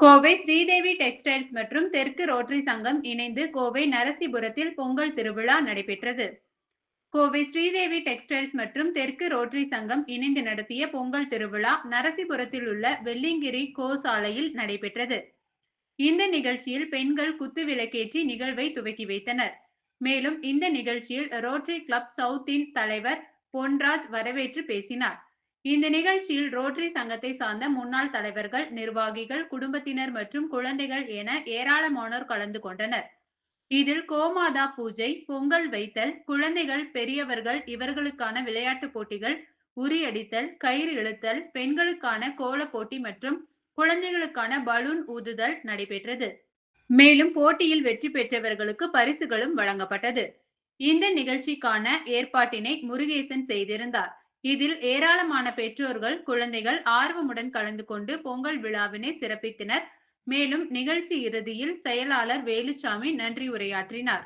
Kovai Sridevi textiles மற்றும் தெற்கு rotary சங்கம் இணைந்து கோவை நரசிபுரத்தில் பொங்கல் திருவிழா நடைபெற்றது. கோவை ஸ்ரீதேவி டெக்ஸ்டைல்ஸ் மற்றும் தெற்கு ரோட்டரி சங்கம் இணைந்து நடத்திய பொங்கல் திருவிழா நரசிபுரத்தில் உள்ள வெள்ளிங்கிரி கோசாலையில் நடைபெற்றது. இந்த நிகழ்ச்சியில் பெண்கள் குத்து விளக்கேற்றி நிகழ்வை துவக்கி வைத்தனர். மேலும் இந்த நிகழ்ச்சியில் ரோட்டரி கிளப் சவுத்தின் தலைவர் பொன்ராஜ் வரவேற்று பேசினார். இந்த நிகழ்ச்சியில் ரோட்டரி சங்கத்தை சார்ந்த முன்னாள் தலைவர்கள் நிர்வாகிகள் குடும்பத்தினர் மற்றும் குழந்தைகள் என ஏராளமானோர் கலந்து கொண்டனர். இதில் கோமாதா பூஜை பொங்கல் வைத்தல் குழந்தைகள் பெரியவர்கள் இவர்களுக்கான விளையாட்டுப் போட்டிகள் உரியடித்தல் கயிறு இழுத்தல் பெண்களுக்கான கோல போட்டி மற்றும் குழந்தைகளுக்கான பலூன் ஊதுதல் நடைபெற்றது. மேலும் போட்டியில் வெற்றி பெற்றவர்களுக்கு பரிசுகளும் வழங்கப்பட்டது. இந்த நிகழ்ச்சிக்கான ஏற்பாட்டினை முருகேசன் செய்திருந்தார். இதில் ஏராளமான பெற்றோர்கள் குழந்தைகள் ஆர்வமுடன் கலந்து கொண்டு பொங்கல் விழாவினை சிறப்பித்தனர். மேலும் நிகழ்ச்சி இறுதியில் செயலாளர் வேலுச்சாமி நன்றி உரையாற்றினார்.